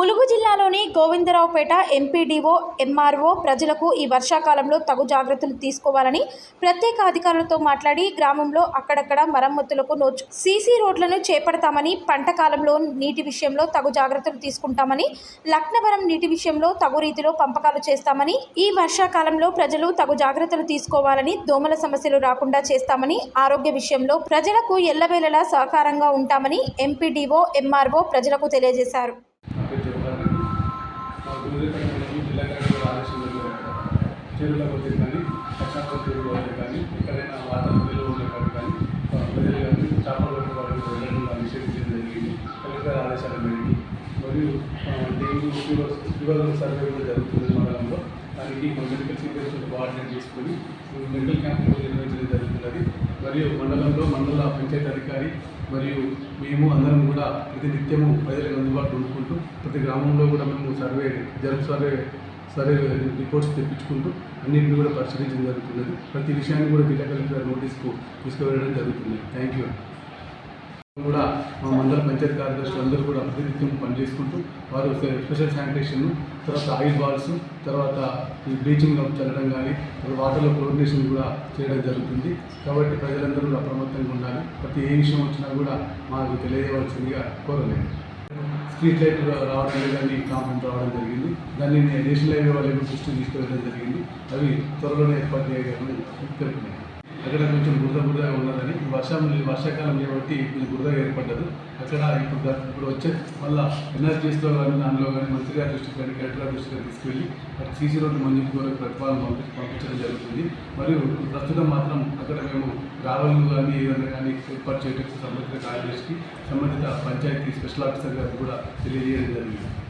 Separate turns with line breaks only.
ములుగు జిల్లాలోని Govindaraopet MPDO MRO ప్రజలకు ఈ వర్షాకాలంలో తగు జాగ్రత్తలు తీసుకోవాలని ప్రత్యేక అధికారులతో మాట్లాడి గ్రామంలో అక్కడక్కడ మరమ్మతులకు నోచు సీసీ రోడ్లను చేపడతామని పంట కాలంలో నీటి విషయంలో తగు జాగ్రత్తలు తీసుకుంటామని లక్నవరం నీటి విషయంలో తగు రీతిలో పంపకాలు చేస్తామని ఈ వర్షాకాలంలో ప్రజలు తగు జాగ్రత్తలు తీసుకోవాలని దోమల సమస్యలు రాకుండా చేస్తామని ఆరోగ్య విషయంలో ప్రజలకు ఎల్లవేళలా సహకారంగా ఉంటామని ఎంపీడీఓ ఎంఆర్ఓ ప్రజలకు తెలియజేశారు.
నా పేరు చెప్పాలి మా గురుదేవుడు జిల్లా కలెక్టర్ ఆదేశంలో మేరకు చెరువుల వచ్చే కానీ పశ్చాత్తాప చెరువులు వచ్చే కానీ ఎక్కడైనా వాతావరణ నిల్వ ఉండే కాదు కానీ ఆ, ప్రజలు కానీ చేపలు పట్టిన వాళ్ళకి వెళ్ళడం నిషేధించడం జరిగింది. కలెక్టర్ ఆదేశాల మేరకు మరియు డెంగ్యూ ఫీవర్ ఫీవర్ సర్వే కూడా జరుగుతుంది మండలంలో. దానికి మా మెడికల్ సిబ్బంది కోఆర్డినేట్ చేసుకొని మెడికల్ క్యాంప్ నిర్వహించడం జరుగుతున్నది. మరియు మండలంలో మండల పంచాయతీ అధికారి మరియు మేము అందరం కూడా ప్రతి నిత్యము ప్రజలకు అందుబాటులో ఉండుకుంటూ ప్రతి గ్రామంలో కూడా మేము సర్వే జరుపు సర్వే సర్వే రిపోర్ట్స్ తెప్పించుకుంటూ అన్నింటిని కూడా పరిశీలించడం జరుగుతున్నది. ప్రతి విషయాన్ని కూడా జిల్లా కలెక్టర్ నోటీస్కు తీసుకువెళ్ళడం జరుగుతుంది. Thank you. కూడా మా మండల పంచాయతీ కార్యదర్శులు అందరూ కూడా ప్రతినిత్యం పనిచేసుకుంటూ వారు స్పెషల్ శానిటేషన్ తర్వాత ఆయిల్ బాల్స్ తర్వాత ఈ బ్లీచింగ్ చల్లడం కానీ వాటర్లో కోఆర్డినేషన్ కూడా చేయడం జరుగుతుంది. కాబట్టి ప్రజలందరూ కూడా అప్రమత్తంగా ఉండాలి. ప్రతి ఏ విషయం వచ్చినా కూడా మాకు తెలియజేయవలసిందిగా కోరలేదు. స్ట్రీట్ లైట్ రావడం లేదని కాంప్లైంట్ రావడం జరిగింది. దాన్ని నేను నేషనల్ హైవే వాళ్ళకి దృష్టికి తీసుకెళ్ళడం జరిగింది. అవి త్వరలోనే ఏర్పాటు చేయాలని తెలుపుతున్నాయి అక్కడ కొంచెం బురద బురద ఉన్నదని వర్షం వర్షాకాలం కాబట్టి కొంచెం బురద ఏర్పడ్డదు. అక్కడ ఇప్పుడు ఇప్పుడు వచ్చే మళ్ళీ ఎన్ఆర్జీఎస్లో కానీ దానిలో కానీ మంత్రి గారి దృష్టికి కానీ కలెక్టర్ దృష్టికి కానీ తీసుకెళ్ళి అక్కడ సీసీ రోడ్డు మంజూరు కూడా ప్రతిపాదన పంపించి పంపించడం జరుగుతుంది. మరియు ప్రస్తుతం మాత్రం అక్కడ మేము రావలు కానీ ఏదైనా కానీ ఏర్పాటు చేయడానికి సంబంధిత కార్యదర్శికి సంబంధిత పంచాయతీ స్పెషల్ ఆఫీసర్ గారికి కూడా తెలియజేయడం జరిగింది.